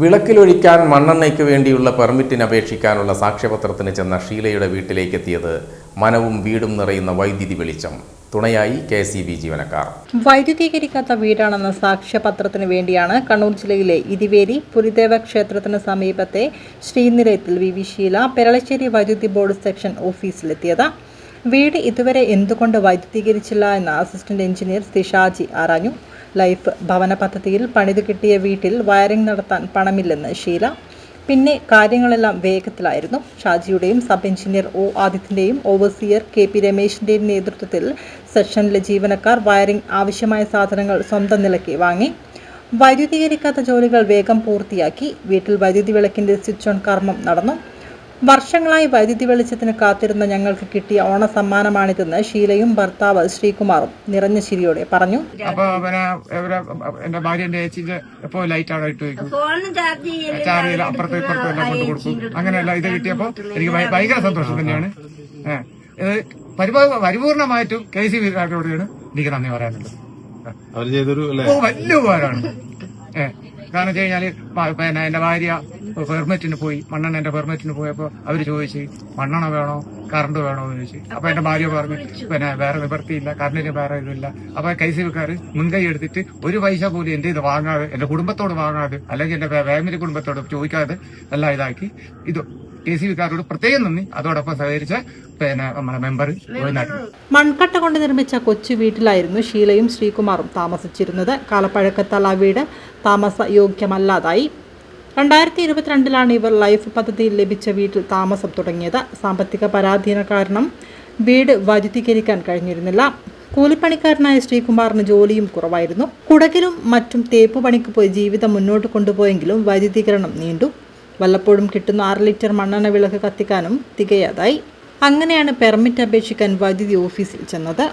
വിളക്കിലൊഴിക്കാൻ മണ്ണെണ്ണയ്ക്ക് വേണ്ടിയുള്ള പെർമിറ്റിന് അപേക്ഷിക്കാനുള്ള സാക്ഷ്യപത്രത്തിന് ചെന്ന ഷീലയുടെ വീട്ടിലേക്കെത്തിയത് മനവും വീടും നിറയുന്ന വൈദ്യുതി വെളിച്ചം. തുണയായി കെ എസ് ജീവനക്കാർ. വൈദ്യുതീകരിക്കാത്ത വീടാണെന്ന സാക്ഷ്യപത്രത്തിന് വേണ്ടിയാണ് കണ്ണൂർ ജില്ലയിലെ ഇതിവേരി പുരിദേവ ക്ഷേത്രത്തിന് സമീപത്തെ ശ്രീനിലയത്തിൽ വി വി ഷീല പെരളശ്ശേരി വൈദ്യുതി ബോർഡ് സെക്ഷൻ ഓഫീസിലെത്തിയത്. വീട് ഇതുവരെ എന്തുകൊണ്ട് വൈദ്യുതീകരിച്ചില്ല എന്ന് അസിസ്റ്റന്റ് എഞ്ചിനീയർ സിഷാജി ആരാഞ്ഞു. ലൈഫ് ഭവന പദ്ധതിയിൽ പണിത് കിട്ടിയ വീട്ടിൽ വയറിംഗ് നടത്താൻ പണമില്ലെന്ന് ഷീല. പിന്നെ കാര്യങ്ങളെല്ലാം വേഗത്തിലായിരുന്നു. ഷാജിയുടെയും സബ് എഞ്ചിനീയർ ഒ ആദിത്യന്റെയും ഓവർസിയർ കെ പി രമേശിന്റെയും നേതൃത്വത്തിൽ സെഷനിലെ ജീവനക്കാർ വയറിംഗ് ആവശ്യമായ സാധനങ്ങൾ സ്വന്തം നിലയ്ക്ക് വാങ്ങി. വൈദ്യുതീകരിക്കാത്ത ജോലികൾ വേഗം പൂർത്തിയാക്കി. വീട്ടിൽ വൈദ്യുതി വിളക്കിന്റെ സ്വിച്ച് ഓൺ കർമ്മം നടന്നു. വർഷങ്ങളായി വൈദ്യുതി വെളിച്ചത്തിന് കാത്തിരുന്ന ഞങ്ങൾക്ക് കിട്ടിയ ഓണ സമ്മാനമാണിതെന്ന് ഷീലയും ഭർത്താവ് ശ്രീകുമാറും നിറഞ്ഞ ശിരിയോടെ പറഞ്ഞു. അപ്പൊ എന്റെ ഭാര്യന്റെ ചേച്ചിന്റെ എപ്പോ ലൈറ്റ് ഇട്ട് വെക്കും? ഫോണ് ചാർജ് ചെയ്യൽ ചാർജ് ചെയ്ത് അപ്പുറത്തും ഇപ്പുറത്തും എല്ലാം കൊണ്ട് കൊടുക്കും. അങ്ങനെയല്ല ഇത് കിട്ടിയപ്പോ എനിക്ക് ഭയങ്കര സന്തോഷം തന്നെയാണ്. പരിപൂർണമായിട്ടും കെ സി വികാരോടാണ് എനിക്ക് നന്ദി പറയാനുള്ളത്. അവർ ചെയ്തൊരു അല്ലെ? വലിയ ഉപകാരമാണ്. ഏഹ് കാരണം വെച്ച് കഴിഞ്ഞാൽ പിന്നെ എന്റെ ഭാര്യ പെർമിറ്റിന് പോയി. മണ്ണെണ്ണന്റെ പെർമിറ്റിന് പോയപ്പോ അവർ ചോദിച്ചു മണ്ണെണ്ണ വേണോ? കറണ്ട് വേണോ? എന്ന് ചോദിച്ചു. അപ്പൊ എന്റെ ഭാര്യ പറഞ്ഞു പിന്നെ വേറെ വിവർത്തിയില്ല കറണ്ടിന് വേറെ ഇതില്ല അപ്പൊ കെ സി ബിക്കാര് മുൻകൈ എടുത്തിട്ട് ഒരു പൈസ പോലും എന്റെ ഇത് വാങ്ങാതെ എന്റെ കുടുംബത്തോട് വാങ്ങാതെ അല്ലെങ്കിൽ എന്റെ ഫാമിലി കുടുംബത്തോട് ചോദിക്കാതെ എല്ലാം ഇതാക്കി. ഇത് കെ സി ബിക്കാരോട് പ്രത്യേകം നന്ദി. അതോടൊപ്പം സഹകരിച്ച പിന്നെ നമ്മുടെ മെമ്പർ ഗോവിന്ദാട്ടൻ മൺകട്ട കൊണ്ട് നിർമ്മിച്ച കൊച്ചു വീട്ടിലായിരുന്നു ഷീലയും ശ്രീകുമാറും താമസിച്ചിരുന്നത്. കാലപ്പഴക്കത്താൽ ആ വീട് താമസ യോഗ്യമല്ലാതായി രണ്ടായിരത്തി ഇരുപത്തിരണ്ടിലാണ് ഇവർ ലൈഫ് പദ്ധതിയിൽ ലഭിച്ച വീട്ടിൽ താമസം തുടങ്ങിയത്. സാമ്പത്തിക പരാധീന കാരണം വീട് വൈദ്യുതീകരിക്കാൻ കഴിഞ്ഞിരുന്നില്ല. കൂലിപ്പണിക്കാരനായ ശ്രീകുമാറിന് ജോലിയും കുറവായിരുന്നു. കുടകിലും മറ്റും തേപ്പ് പണിക്ക് പോയി ജീവിതം മുന്നോട്ട് കൊണ്ടുപോയെങ്കിലും വൈദ്യുതീകരണം നീണ്ടു. വല്ലപ്പോഴും കിട്ടുന്ന ആറ് ലിറ്റർ മണ്ണെണ്ണ വിളക്ക് കത്തിക്കാനും തികയാതായി. അങ്ങനെയാണ് പെർമിറ്റ് അപേക്ഷിക്കാൻ വൈദ്യുതി ഓഫീസിൽ ചെന്നത്.